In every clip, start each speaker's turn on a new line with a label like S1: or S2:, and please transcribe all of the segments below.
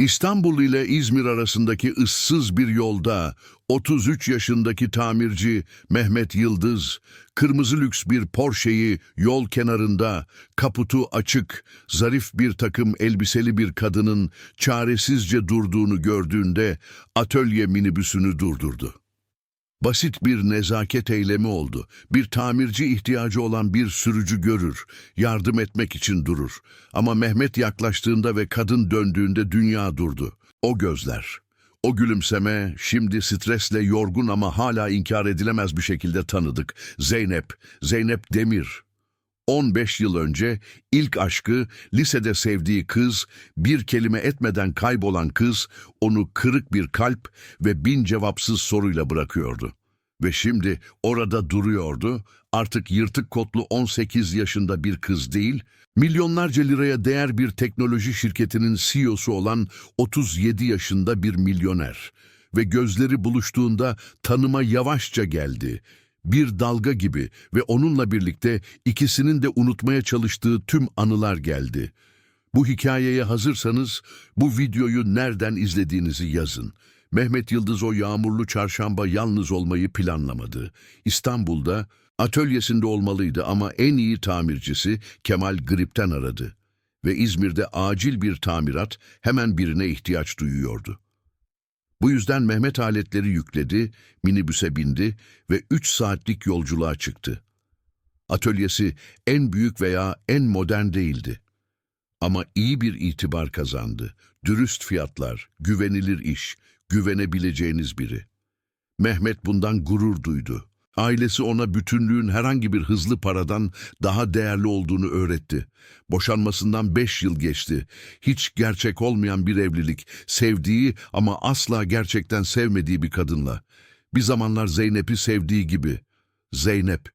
S1: İstanbul ile İzmir arasındaki ıssız bir yolda 33 yaşındaki tamirci Mehmet Yıldız, kırmızı lüks bir Porsche'yi yol kenarında, kaputu açık, zarif bir takım elbiseli bir kadının çaresizce durduğunu gördüğünde atölye minibüsünü durdurdu. Basit bir nezaket eylemi oldu. Bir tamirci ihtiyacı olan bir sürücü görür, yardım etmek için durur. Ama Mehmet yaklaştığında ve kadın döndüğünde dünya durdu. O gözler, o gülümseme şimdi stresle yorgun ama hala inkar edilemez bir şekilde tanıdık. Zeynep, Zeynep Demir. 15 yıl önce ilk aşkı, lisede sevdiği kız, bir kelime etmeden kaybolan kız, onu kırık bir kalp ve bin cevapsız soruyla bırakıyordu. Ve şimdi orada duruyordu, artık yırtık kotlu 18 yaşında bir kız değil, milyonlarca liraya değer bir teknoloji şirketinin CEO'su olan 37 yaşında bir milyoner. Ve gözleri buluştuğunda tanıma yavaşça geldi bir dalga gibi ve onunla birlikte ikisinin de unutmaya çalıştığı tüm anılar geldi. Bu hikayeye hazırsanız bu videoyu nereden izlediğinizi yazın. Mehmet Yıldız o yağmurlu çarşamba yalnız olmayı planlamadı. İstanbul'da atölyesinde olmalıydı ama en iyi tamircisi Kemal Grip'ten aradı. Ve İzmir'de acil bir tamirat hemen birine ihtiyaç duyuyordu. Bu yüzden Mehmet aletleri yükledi, minibüse bindi ve üç saatlik yolculuğa çıktı. Atölyesi en büyük veya en modern değildi. Ama iyi bir itibar kazandı. Dürüst fiyatlar, güvenilir iş, güvenebileceğiniz biri. Mehmet bundan gurur duydu. Ailesi ona bütünlüğün herhangi bir hızlı paradan daha değerli olduğunu öğretti. Boşanmasından beş yıl geçti. Hiç gerçek olmayan bir evlilik, sevdiği ama asla gerçekten sevmediği bir kadınla. Bir zamanlar Zeynep'i sevdiği gibi. Zeynep,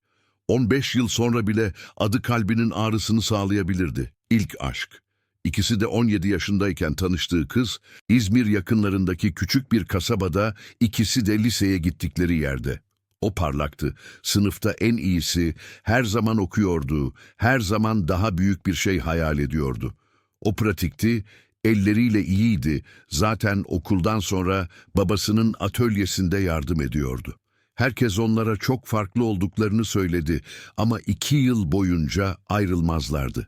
S1: 15 yıl sonra bile adı kalbinin ağrısını sağlayabilirdi. İlk aşk. İkisi de 17 yaşındayken tanıştığı kız, İzmir yakınlarındaki küçük bir kasabada ikisi de liseye gittikleri yerde. O parlaktı, sınıfta en iyisi, her zaman okuyordu, her zaman daha büyük bir şey hayal ediyordu. O pratikti, elleriyle iyiydi, zaten okuldan sonra babasının atölyesinde yardım ediyordu. Herkes onlara çok farklı olduklarını söyledi ama iki yıl boyunca ayrılmazlardı.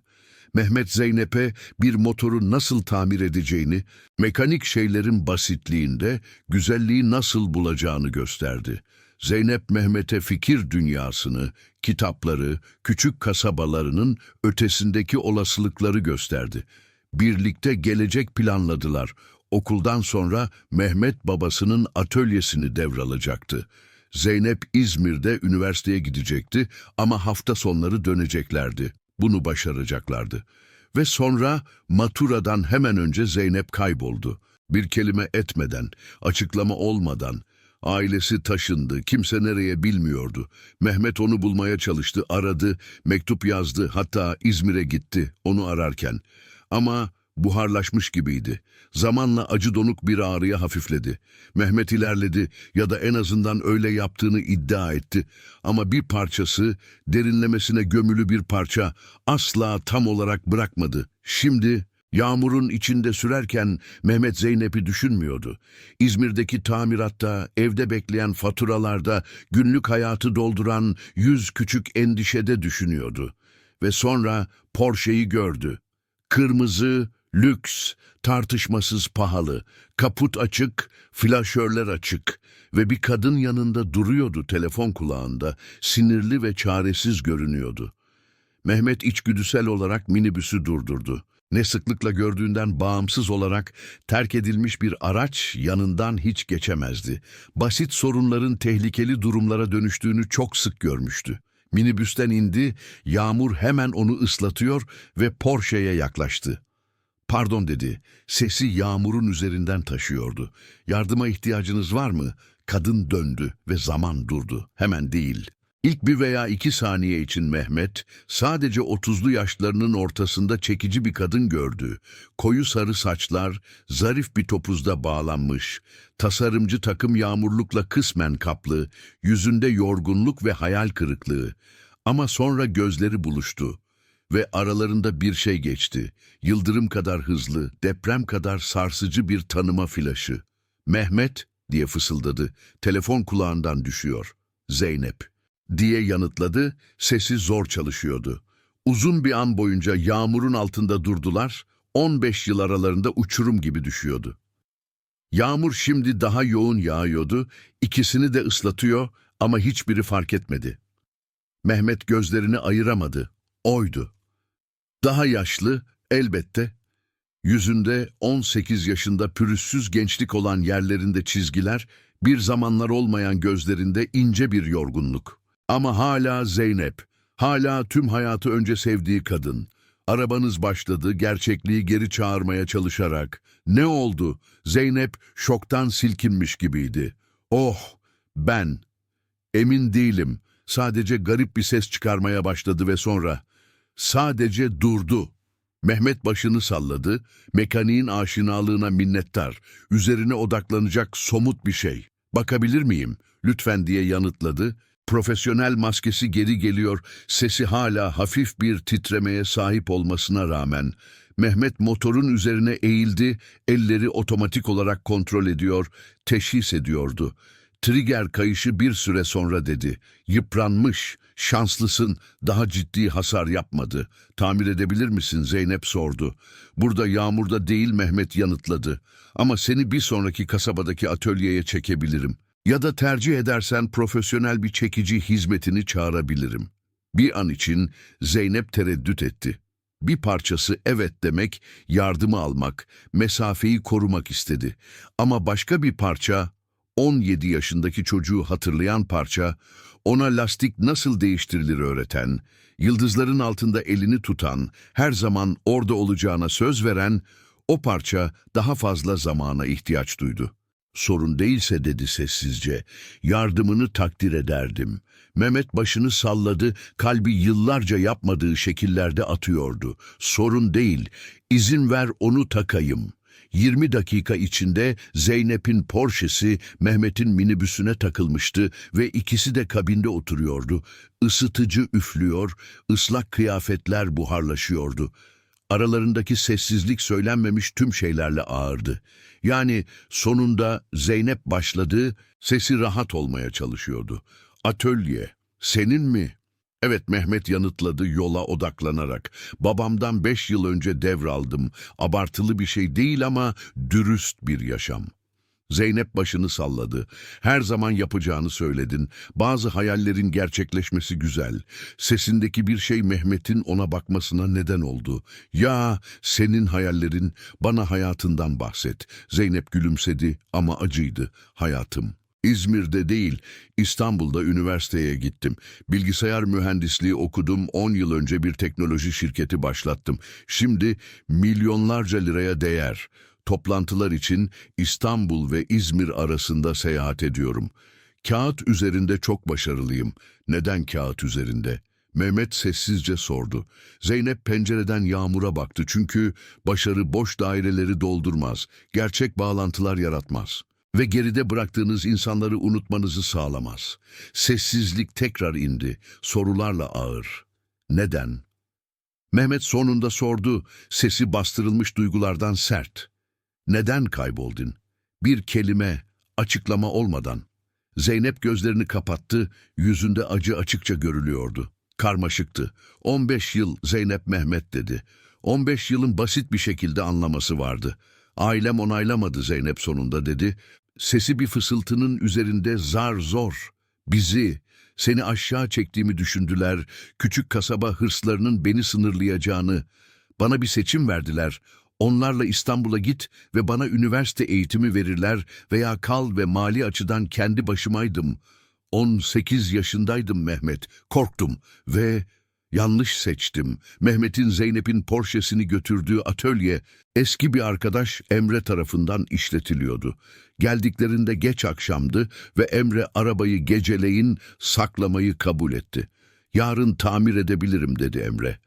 S1: Mehmet Zeynep'e bir motoru nasıl tamir edeceğini, mekanik şeylerin basitliğinde güzelliği nasıl bulacağını gösterdi. Zeynep Mehmet'e fikir dünyasını, kitapları, küçük kasabalarının ötesindeki olasılıkları gösterdi. Birlikte gelecek planladılar. Okuldan sonra Mehmet babasının atölyesini devralacaktı. Zeynep İzmir'de üniversiteye gidecekti ama hafta sonları döneceklerdi. Bunu başaracaklardı. Ve sonra maturadan hemen önce Zeynep kayboldu. Bir kelime etmeden, açıklama olmadan, Ailesi taşındı, kimse nereye bilmiyordu. Mehmet onu bulmaya çalıştı, aradı, mektup yazdı, hatta İzmir'e gitti onu ararken. Ama buharlaşmış gibiydi. Zamanla acı donuk bir ağrıya hafifledi. Mehmet ilerledi ya da en azından öyle yaptığını iddia etti. Ama bir parçası, derinlemesine gömülü bir parça, asla tam olarak bırakmadı. Şimdi Yağmurun içinde sürerken Mehmet Zeynep'i düşünmüyordu. İzmir'deki tamiratta, evde bekleyen faturalarda, günlük hayatı dolduran yüz küçük endişede düşünüyordu. Ve sonra Porsche'yi gördü. Kırmızı, lüks, tartışmasız pahalı, kaput açık, flaşörler açık ve bir kadın yanında duruyordu telefon kulağında, sinirli ve çaresiz görünüyordu. Mehmet içgüdüsel olarak minibüsü durdurdu. Ne sıklıkla gördüğünden bağımsız olarak terk edilmiş bir araç yanından hiç geçemezdi. Basit sorunların tehlikeli durumlara dönüştüğünü çok sık görmüştü. Minibüsten indi, yağmur hemen onu ıslatıyor ve Porsche'ye yaklaştı. Pardon dedi, sesi yağmurun üzerinden taşıyordu. Yardıma ihtiyacınız var mı? Kadın döndü ve zaman durdu. Hemen değil. İlk bir veya iki saniye için Mehmet, sadece otuzlu yaşlarının ortasında çekici bir kadın gördü. Koyu sarı saçlar, zarif bir topuzda bağlanmış, tasarımcı takım yağmurlukla kısmen kaplı, yüzünde yorgunluk ve hayal kırıklığı. Ama sonra gözleri buluştu ve aralarında bir şey geçti. Yıldırım kadar hızlı, deprem kadar sarsıcı bir tanıma flaşı. Mehmet diye fısıldadı. Telefon kulağından düşüyor. Zeynep diye yanıtladı. Sesi zor çalışıyordu. Uzun bir an boyunca yağmurun altında durdular. 15 yıl aralarında uçurum gibi düşüyordu. Yağmur şimdi daha yoğun yağıyordu. İkisini de ıslatıyor ama hiçbiri fark etmedi. Mehmet gözlerini ayıramadı. Oydu. Daha yaşlı, elbette. Yüzünde 18 yaşında pürüzsüz gençlik olan yerlerinde çizgiler, bir zamanlar olmayan gözlerinde ince bir yorgunluk. Ama hala Zeynep, hala tüm hayatı önce sevdiği kadın. Arabanız başladı, gerçekliği geri çağırmaya çalışarak. Ne oldu? Zeynep şoktan silkinmiş gibiydi. Oh, ben. Emin değilim. Sadece garip bir ses çıkarmaya başladı ve sonra sadece durdu. Mehmet başını salladı, mekaniğin aşinalığına minnettar, üzerine odaklanacak somut bir şey. Bakabilir miyim? Lütfen diye yanıtladı. Profesyonel maskesi geri geliyor, sesi hala hafif bir titremeye sahip olmasına rağmen. Mehmet motorun üzerine eğildi, elleri otomatik olarak kontrol ediyor, teşhis ediyordu. Trigger kayışı bir süre sonra dedi. Yıpranmış, şanslısın, daha ciddi hasar yapmadı. Tamir edebilir misin Zeynep sordu. Burada yağmurda değil Mehmet yanıtladı. Ama seni bir sonraki kasabadaki atölyeye çekebilirim. Ya da tercih edersen profesyonel bir çekici hizmetini çağırabilirim. Bir an için Zeynep tereddüt etti. Bir parçası evet demek, yardımı almak, mesafeyi korumak istedi. Ama başka bir parça 17 yaşındaki çocuğu hatırlayan parça, ona lastik nasıl değiştirilir öğreten, yıldızların altında elini tutan, her zaman orada olacağına söz veren, o parça daha fazla zamana ihtiyaç duydu. Sorun değilse dedi sessizce, yardımını takdir ederdim. Mehmet başını salladı, kalbi yıllarca yapmadığı şekillerde atıyordu. Sorun değil, izin ver onu takayım.'' 20 dakika içinde Zeynep'in Porsche'si Mehmet'in minibüsüne takılmıştı ve ikisi de kabinde oturuyordu. Isıtıcı üflüyor, ıslak kıyafetler buharlaşıyordu. Aralarındaki sessizlik söylenmemiş tüm şeylerle ağırdı. Yani sonunda Zeynep başladı, sesi rahat olmaya çalışıyordu. Atölye, senin mi? Evet Mehmet yanıtladı yola odaklanarak. Babamdan beş yıl önce devraldım. Abartılı bir şey değil ama dürüst bir yaşam. Zeynep başını salladı. Her zaman yapacağını söyledin. Bazı hayallerin gerçekleşmesi güzel. Sesindeki bir şey Mehmet'in ona bakmasına neden oldu. Ya senin hayallerin bana hayatından bahset. Zeynep gülümsedi ama acıydı. Hayatım. İzmir'de değil, İstanbul'da üniversiteye gittim. Bilgisayar mühendisliği okudum, 10 yıl önce bir teknoloji şirketi başlattım. Şimdi milyonlarca liraya değer. Toplantılar için İstanbul ve İzmir arasında seyahat ediyorum. Kağıt üzerinde çok başarılıyım. Neden kağıt üzerinde? Mehmet sessizce sordu. Zeynep pencereden yağmura baktı çünkü başarı boş daireleri doldurmaz, gerçek bağlantılar yaratmaz ve geride bıraktığınız insanları unutmanızı sağlamaz. Sessizlik tekrar indi, sorularla ağır. Neden? Mehmet sonunda sordu, sesi bastırılmış duygulardan sert. Neden kayboldun? Bir kelime, açıklama olmadan. Zeynep gözlerini kapattı, yüzünde acı açıkça görülüyordu. Karmaşıktı. 15 yıl Zeynep Mehmet dedi. 15 yılın basit bir şekilde anlaması vardı. Ailem onaylamadı Zeynep sonunda dedi. Sesi bir fısıltının üzerinde zar zor. Bizi, seni aşağı çektiğimi düşündüler. Küçük kasaba hırslarının beni sınırlayacağını. Bana bir seçim verdiler. Onlarla İstanbul'a git ve bana üniversite eğitimi verirler veya kal ve mali açıdan kendi başımaydım. 18 yaşındaydım Mehmet. Korktum ve Yanlış seçtim. Mehmet'in Zeynep'in Porsche'sini götürdüğü atölye eski bir arkadaş Emre tarafından işletiliyordu. Geldiklerinde geç akşamdı ve Emre arabayı geceleyin saklamayı kabul etti. Yarın tamir edebilirim dedi Emre.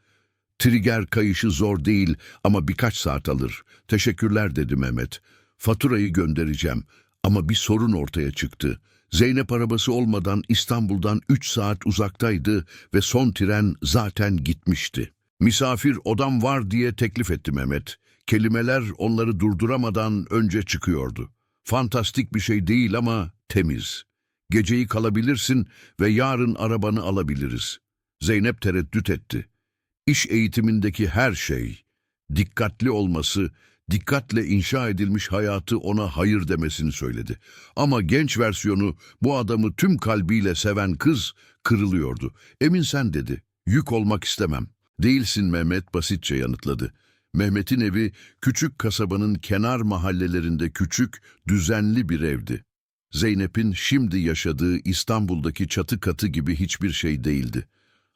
S1: Trigger kayışı zor değil ama birkaç saat alır. Teşekkürler dedi Mehmet. Faturayı göndereceğim ama bir sorun ortaya çıktı. Zeynep arabası olmadan İstanbul'dan 3 saat uzaktaydı ve son tren zaten gitmişti. Misafir odam var diye teklif etti Mehmet. Kelimeler onları durduramadan önce çıkıyordu. Fantastik bir şey değil ama temiz. Geceyi kalabilirsin ve yarın arabanı alabiliriz. Zeynep tereddüt etti. İş eğitimindeki her şey, dikkatli olması, dikkatle inşa edilmiş hayatı ona hayır demesini söyledi. Ama genç versiyonu bu adamı tüm kalbiyle seven kız kırılıyordu. Emin sen dedi. Yük olmak istemem. Değilsin Mehmet basitçe yanıtladı. Mehmet'in evi küçük kasabanın kenar mahallelerinde küçük, düzenli bir evdi. Zeynep'in şimdi yaşadığı İstanbul'daki çatı katı gibi hiçbir şey değildi.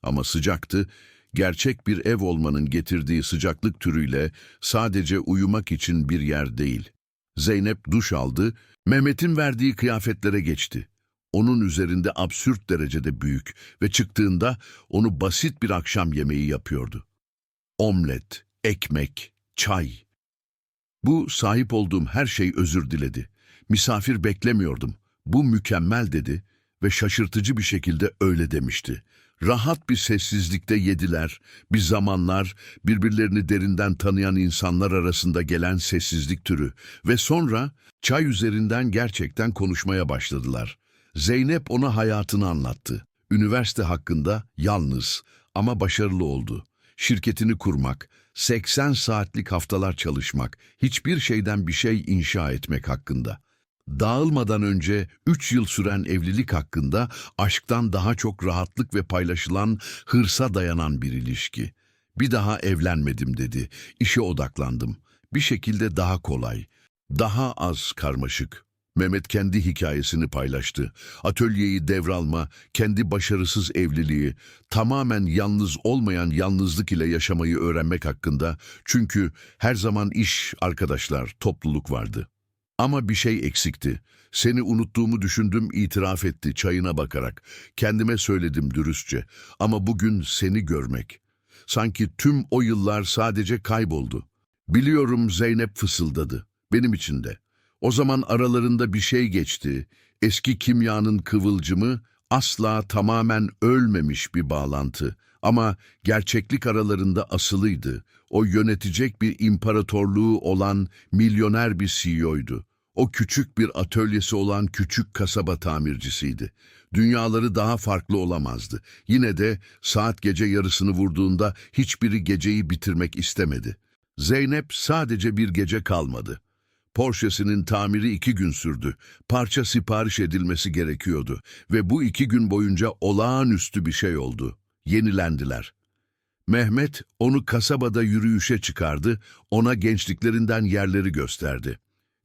S1: Ama sıcaktı, gerçek bir ev olmanın getirdiği sıcaklık türüyle sadece uyumak için bir yer değil. Zeynep duş aldı, Mehmet'in verdiği kıyafetlere geçti. Onun üzerinde absürt derecede büyük ve çıktığında onu basit bir akşam yemeği yapıyordu. Omlet, ekmek, çay. Bu sahip olduğum her şey özür diledi. Misafir beklemiyordum. Bu mükemmel dedi ve şaşırtıcı bir şekilde öyle demişti. Rahat bir sessizlikte yediler. Bir zamanlar birbirlerini derinden tanıyan insanlar arasında gelen sessizlik türü ve sonra çay üzerinden gerçekten konuşmaya başladılar. Zeynep ona hayatını anlattı. Üniversite hakkında yalnız ama başarılı oldu. Şirketini kurmak, 80 saatlik haftalar çalışmak, hiçbir şeyden bir şey inşa etmek hakkında. Dağılmadan önce 3 yıl süren evlilik hakkında aşktan daha çok rahatlık ve paylaşılan hırsa dayanan bir ilişki. Bir daha evlenmedim dedi. İşe odaklandım. Bir şekilde daha kolay, daha az karmaşık. Mehmet kendi hikayesini paylaştı. Atölyeyi devralma, kendi başarısız evliliği, tamamen yalnız olmayan yalnızlık ile yaşamayı öğrenmek hakkında. Çünkü her zaman iş, arkadaşlar, topluluk vardı. Ama bir şey eksikti. Seni unuttuğumu düşündüm, itiraf etti çayına bakarak. Kendime söyledim dürüstçe. Ama bugün seni görmek. Sanki tüm o yıllar sadece kayboldu. Biliyorum Zeynep fısıldadı. Benim için de. O zaman aralarında bir şey geçti. Eski kimyanın kıvılcımı asla tamamen ölmemiş bir bağlantı. Ama gerçeklik aralarında asılıydı. O yönetecek bir imparatorluğu olan milyoner bir CEO'ydu. O küçük bir atölyesi olan küçük kasaba tamircisiydi. Dünyaları daha farklı olamazdı. Yine de saat gece yarısını vurduğunda hiçbiri geceyi bitirmek istemedi. Zeynep sadece bir gece kalmadı. Porsche'sinin tamiri iki gün sürdü. Parça sipariş edilmesi gerekiyordu ve bu iki gün boyunca olağanüstü bir şey oldu. Yenilendiler. Mehmet onu kasabada yürüyüşe çıkardı, ona gençliklerinden yerleri gösterdi.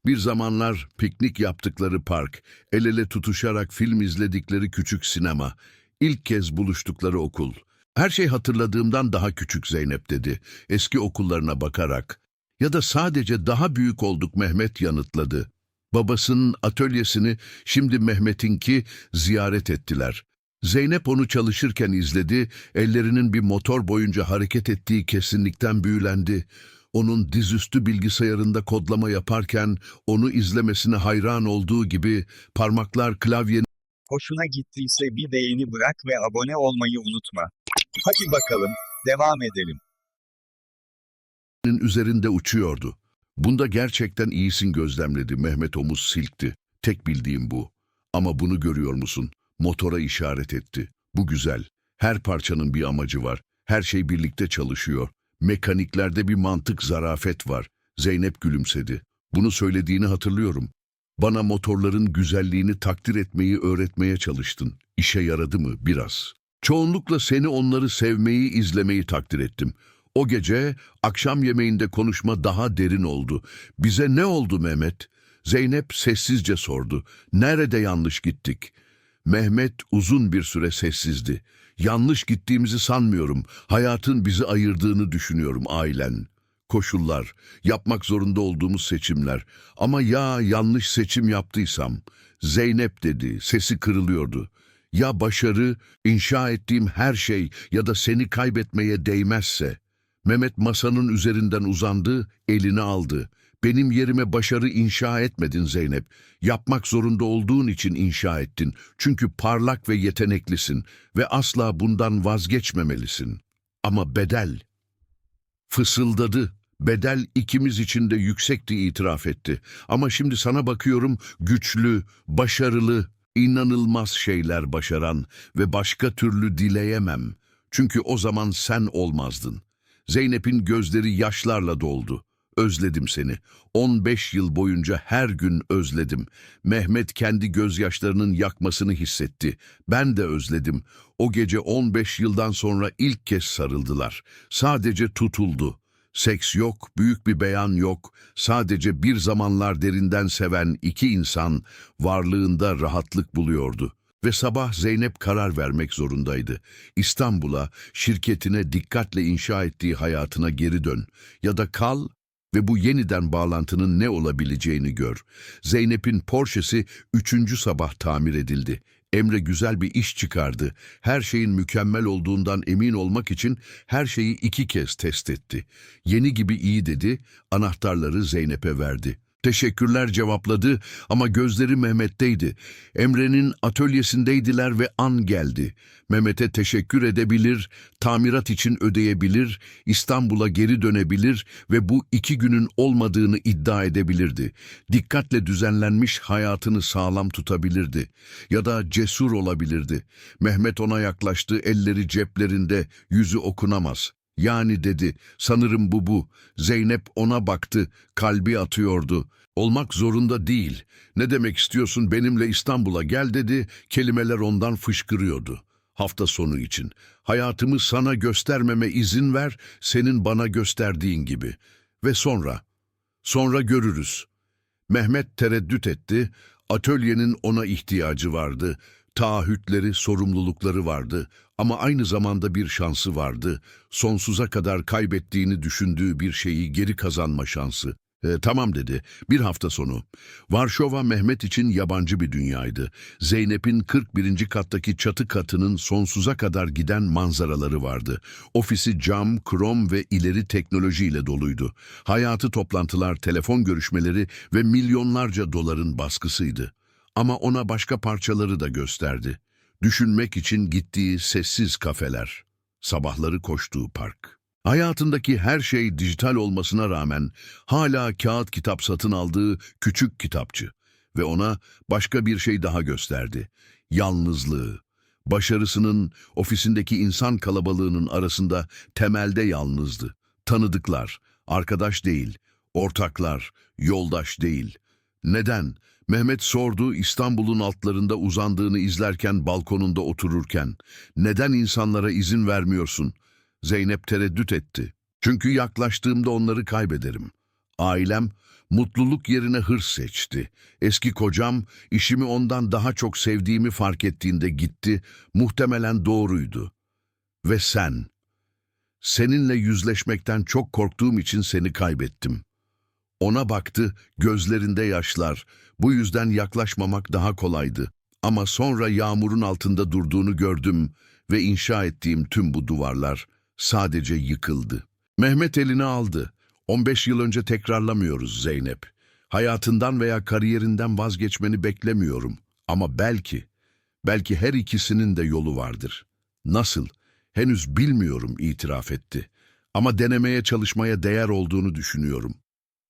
S1: Bir zamanlar piknik yaptıkları park, el ele tutuşarak film izledikleri küçük sinema, ilk kez buluştukları okul. Her şey hatırladığımdan daha küçük Zeynep dedi, eski okullarına bakarak. Ya da sadece daha büyük olduk Mehmet yanıtladı. Babasının atölyesini şimdi Mehmet'inki ziyaret ettiler. Zeynep onu çalışırken izledi, ellerinin bir motor boyunca hareket ettiği kesinlikten büyülendi. Onun dizüstü bilgisayarında kodlama yaparken onu izlemesine hayran olduğu gibi parmaklar klavyenin
S2: Hoşuna gittiyse bir beğeni bırak ve abone olmayı unutma. Hadi bakalım, devam edelim.
S1: üzerinde uçuyordu. Bunda gerçekten iyisin gözlemledi Mehmet omuz silkti. Tek bildiğim bu. Ama bunu görüyor musun? Motora işaret etti. Bu güzel. Her parçanın bir amacı var. Her şey birlikte çalışıyor. Mekaniklerde bir mantık, zarafet var. Zeynep gülümsedi. Bunu söylediğini hatırlıyorum. Bana motorların güzelliğini takdir etmeyi öğretmeye çalıştın. İşe yaradı mı? Biraz. Çoğunlukla seni onları sevmeyi, izlemeyi takdir ettim. O gece akşam yemeğinde konuşma daha derin oldu. Bize ne oldu Mehmet? Zeynep sessizce sordu. Nerede yanlış gittik? Mehmet uzun bir süre sessizdi. Yanlış gittiğimizi sanmıyorum. Hayatın bizi ayırdığını düşünüyorum ailen. Koşullar, yapmak zorunda olduğumuz seçimler. Ama ya yanlış seçim yaptıysam? Zeynep dedi, sesi kırılıyordu. Ya başarı, inşa ettiğim her şey ya da seni kaybetmeye değmezse? Mehmet masanın üzerinden uzandı, elini aldı. Benim yerime başarı inşa etmedin Zeynep. Yapmak zorunda olduğun için inşa ettin. Çünkü parlak ve yeteneklisin ve asla bundan vazgeçmemelisin. Ama bedel, Fısıldadı. Bedel ikimiz için de yüksekti itiraf etti. Ama şimdi sana bakıyorum güçlü, başarılı, inanılmaz şeyler başaran ve başka türlü dileyemem. Çünkü o zaman sen olmazdın. Zeynep'in gözleri yaşlarla doldu. Özledim seni. 15 yıl boyunca her gün özledim. Mehmet kendi gözyaşlarının yakmasını hissetti. Ben de özledim. O gece 15 yıldan sonra ilk kez sarıldılar. Sadece tutuldu. Seks yok, büyük bir beyan yok. Sadece bir zamanlar derinden seven iki insan varlığında rahatlık buluyordu. Ve sabah Zeynep karar vermek zorundaydı. İstanbul'a, şirketine dikkatle inşa ettiği hayatına geri dön. Ya da kal ve bu yeniden bağlantının ne olabileceğini gör. Zeynep'in Porsche'si üçüncü sabah tamir edildi. Emre güzel bir iş çıkardı. Her şeyin mükemmel olduğundan emin olmak için her şeyi iki kez test etti. Yeni gibi iyi dedi, anahtarları Zeynep'e verdi. Teşekkürler cevapladı ama gözleri Mehmet'teydi. Emre'nin atölyesindeydiler ve an geldi. Mehmet'e teşekkür edebilir, tamirat için ödeyebilir, İstanbul'a geri dönebilir ve bu iki günün olmadığını iddia edebilirdi. Dikkatle düzenlenmiş hayatını sağlam tutabilirdi. Ya da cesur olabilirdi. Mehmet ona yaklaştı, elleri ceplerinde, yüzü okunamaz. Yani dedi, sanırım bu bu. Zeynep ona baktı, kalbi atıyordu. Olmak zorunda değil. Ne demek istiyorsun benimle İstanbul'a gel dedi, kelimeler ondan fışkırıyordu. Hafta sonu için. Hayatımı sana göstermeme izin ver, senin bana gösterdiğin gibi. Ve sonra, sonra görürüz. Mehmet tereddüt etti, atölyenin ona ihtiyacı vardı. Taahhütleri, sorumlulukları vardı ama aynı zamanda bir şansı vardı. Sonsuza kadar kaybettiğini düşündüğü bir şeyi geri kazanma şansı. E, tamam dedi. Bir hafta sonu. Varşova Mehmet için yabancı bir dünyaydı. Zeynep'in 41. kattaki çatı katının sonsuza kadar giden manzaraları vardı. Ofisi cam, krom ve ileri teknolojiyle doluydu. Hayatı toplantılar, telefon görüşmeleri ve milyonlarca doların baskısıydı. Ama ona başka parçaları da gösterdi. Düşünmek için gittiği sessiz kafeler, sabahları koştuğu park. Hayatındaki her şey dijital olmasına rağmen hala kağıt kitap satın aldığı küçük kitapçı ve ona başka bir şey daha gösterdi. Yalnızlığı. Başarısının ofisindeki insan kalabalığının arasında temelde yalnızdı. Tanıdıklar, arkadaş değil, ortaklar, yoldaş değil. Neden? Mehmet sordu İstanbul'un altlarında uzandığını izlerken balkonunda otururken. Neden insanlara izin vermiyorsun? Zeynep tereddüt etti. Çünkü yaklaştığımda onları kaybederim. Ailem mutluluk yerine hırs seçti. Eski kocam işimi ondan daha çok sevdiğimi fark ettiğinde gitti. Muhtemelen doğruydu. Ve sen? Seninle yüzleşmekten çok korktuğum için seni kaybettim. Ona baktı, gözlerinde yaşlar. Bu yüzden yaklaşmamak daha kolaydı. Ama sonra yağmurun altında durduğunu gördüm ve inşa ettiğim tüm bu duvarlar sadece yıkıldı. Mehmet elini aldı. 15 yıl önce tekrarlamıyoruz Zeynep. Hayatından veya kariyerinden vazgeçmeni beklemiyorum. Ama belki, belki her ikisinin de yolu vardır. Nasıl? Henüz bilmiyorum itiraf etti. Ama denemeye çalışmaya değer olduğunu düşünüyorum.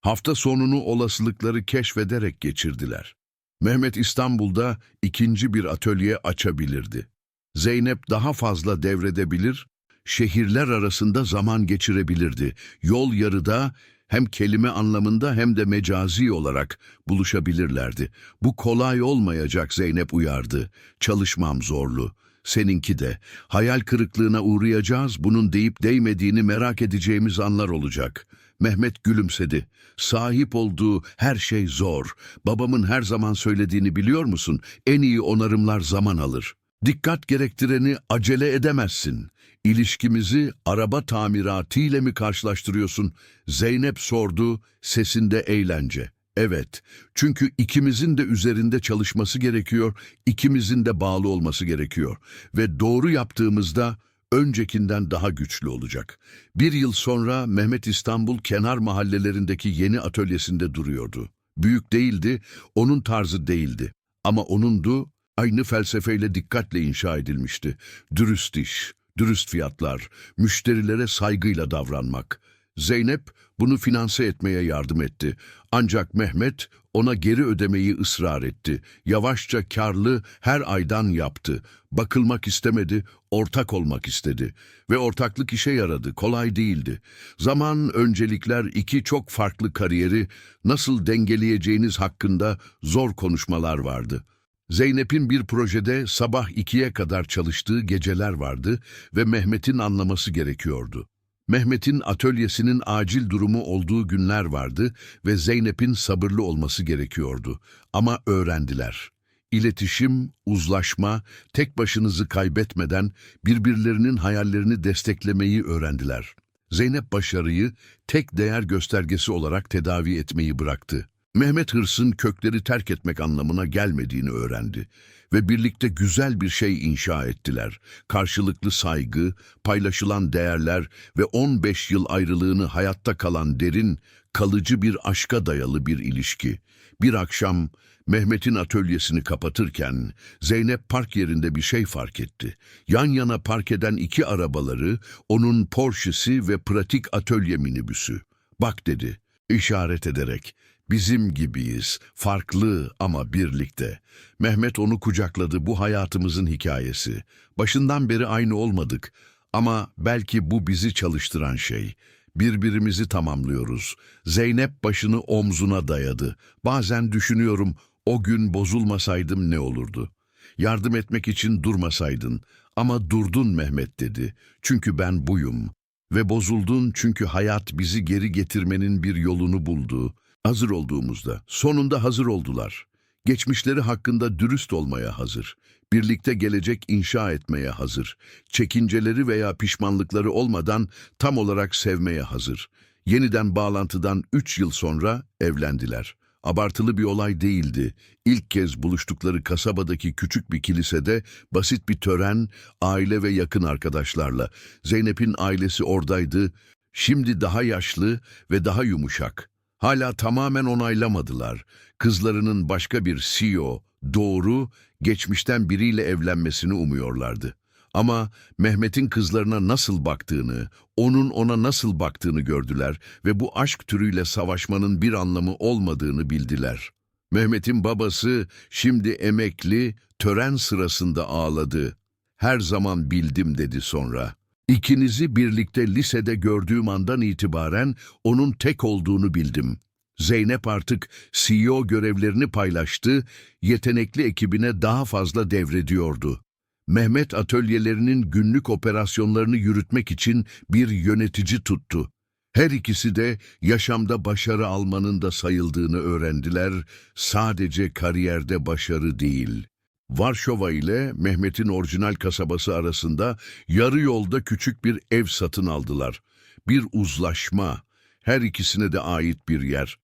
S1: Hafta sonunu olasılıkları keşfederek geçirdiler. Mehmet İstanbul'da ikinci bir atölye açabilirdi. Zeynep daha fazla devredebilir, şehirler arasında zaman geçirebilirdi. Yol yarıda hem kelime anlamında hem de mecazi olarak buluşabilirlerdi. Bu kolay olmayacak Zeynep uyardı. Çalışmam zorlu. Seninki de. Hayal kırıklığına uğrayacağız, bunun deyip değmediğini merak edeceğimiz anlar olacak. Mehmet gülümsedi. Sahip olduğu her şey zor. Babamın her zaman söylediğini biliyor musun? En iyi onarımlar zaman alır. Dikkat gerektireni acele edemezsin. İlişkimizi araba tamiratiyle mi karşılaştırıyorsun? Zeynep sordu, sesinde eğlence. Evet, çünkü ikimizin de üzerinde çalışması gerekiyor, ikimizin de bağlı olması gerekiyor. Ve doğru yaptığımızda öncekinden daha güçlü olacak. Bir yıl sonra Mehmet İstanbul kenar mahallelerindeki yeni atölyesinde duruyordu. Büyük değildi, onun tarzı değildi. Ama onundu, aynı felsefeyle dikkatle inşa edilmişti. Dürüst iş, dürüst fiyatlar, müşterilere saygıyla davranmak. Zeynep bunu finanse etmeye yardım etti. Ancak Mehmet ona geri ödemeyi ısrar etti. Yavaşça karlı her aydan yaptı. Bakılmak istemedi, ortak olmak istedi. Ve ortaklık işe yaradı, kolay değildi. Zaman, öncelikler iki çok farklı kariyeri nasıl dengeleyeceğiniz hakkında zor konuşmalar vardı. Zeynep'in bir projede sabah ikiye kadar çalıştığı geceler vardı ve Mehmet'in anlaması gerekiyordu. Mehmet'in atölyesinin acil durumu olduğu günler vardı ve Zeynep'in sabırlı olması gerekiyordu. Ama öğrendiler. İletişim, uzlaşma, tek başınızı kaybetmeden birbirlerinin hayallerini desteklemeyi öğrendiler. Zeynep başarıyı tek değer göstergesi olarak tedavi etmeyi bıraktı. Mehmet hırsın kökleri terk etmek anlamına gelmediğini öğrendi ve birlikte güzel bir şey inşa ettiler. Karşılıklı saygı, paylaşılan değerler ve 15 yıl ayrılığını hayatta kalan derin, kalıcı bir aşka dayalı bir ilişki. Bir akşam Mehmet'in atölyesini kapatırken Zeynep park yerinde bir şey fark etti. Yan yana park eden iki arabaları, onun Porsche'si ve pratik atölye minibüsü. Bak dedi, işaret ederek. Bizim gibiyiz, farklı ama birlikte. Mehmet onu kucakladı, bu hayatımızın hikayesi. Başından beri aynı olmadık ama belki bu bizi çalıştıran şey. Birbirimizi tamamlıyoruz. Zeynep başını omzuna dayadı. Bazen düşünüyorum, o gün bozulmasaydım ne olurdu? Yardım etmek için durmasaydın ama durdun Mehmet dedi. Çünkü ben buyum. Ve bozuldun çünkü hayat bizi geri getirmenin bir yolunu buldu. Hazır olduğumuzda, sonunda hazır oldular. Geçmişleri hakkında dürüst olmaya hazır. Birlikte gelecek inşa etmeye hazır. Çekinceleri veya pişmanlıkları olmadan tam olarak sevmeye hazır. Yeniden bağlantıdan üç yıl sonra evlendiler. Abartılı bir olay değildi. İlk kez buluştukları kasabadaki küçük bir kilisede basit bir tören, aile ve yakın arkadaşlarla. Zeynep'in ailesi oradaydı. Şimdi daha yaşlı ve daha yumuşak. Hala tamamen onaylamadılar. Kızlarının başka bir CEO, doğru, geçmişten biriyle evlenmesini umuyorlardı. Ama Mehmet'in kızlarına nasıl baktığını, onun ona nasıl baktığını gördüler ve bu aşk türüyle savaşmanın bir anlamı olmadığını bildiler. Mehmet'in babası şimdi emekli, tören sırasında ağladı. Her zaman bildim dedi sonra. İkinizi birlikte lisede gördüğüm andan itibaren onun tek olduğunu bildim. Zeynep artık CEO görevlerini paylaştı, yetenekli ekibine daha fazla devrediyordu. Mehmet atölyelerinin günlük operasyonlarını yürütmek için bir yönetici tuttu. Her ikisi de yaşamda başarı almanın da sayıldığını öğrendiler, sadece kariyerde başarı değil. Varşova ile Mehmet'in orijinal kasabası arasında yarı yolda küçük bir ev satın aldılar. Bir uzlaşma, her ikisine de ait bir yer.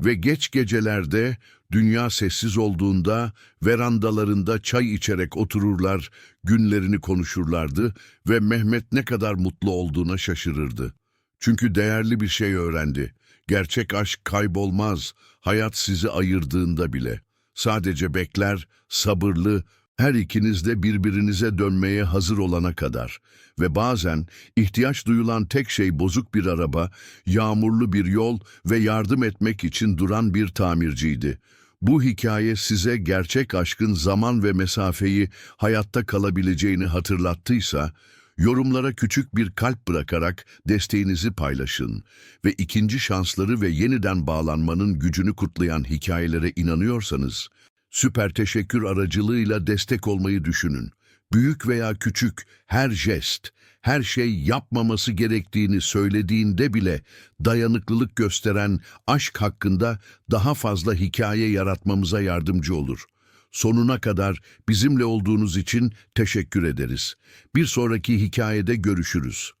S1: Ve geç gecelerde, dünya sessiz olduğunda, verandalarında çay içerek otururlar, günlerini konuşurlardı ve Mehmet ne kadar mutlu olduğuna şaşırırdı. Çünkü değerli bir şey öğrendi. Gerçek aşk kaybolmaz, hayat sizi ayırdığında bile. Sadece bekler, sabırlı, her ikiniz de birbirinize dönmeye hazır olana kadar. Ve bazen ihtiyaç duyulan tek şey bozuk bir araba, yağmurlu bir yol ve yardım etmek için duran bir tamirciydi. Bu hikaye size gerçek aşkın zaman ve mesafeyi hayatta kalabileceğini hatırlattıysa, yorumlara küçük bir kalp bırakarak desteğinizi paylaşın ve ikinci şansları ve yeniden bağlanmanın gücünü kutlayan hikayelere inanıyorsanız, süper teşekkür aracılığıyla destek olmayı düşünün. Büyük veya küçük her jest, her şey yapmaması gerektiğini söylediğinde bile dayanıklılık gösteren aşk hakkında daha fazla hikaye yaratmamıza yardımcı olur. Sonuna kadar bizimle olduğunuz için teşekkür ederiz. Bir sonraki hikayede görüşürüz.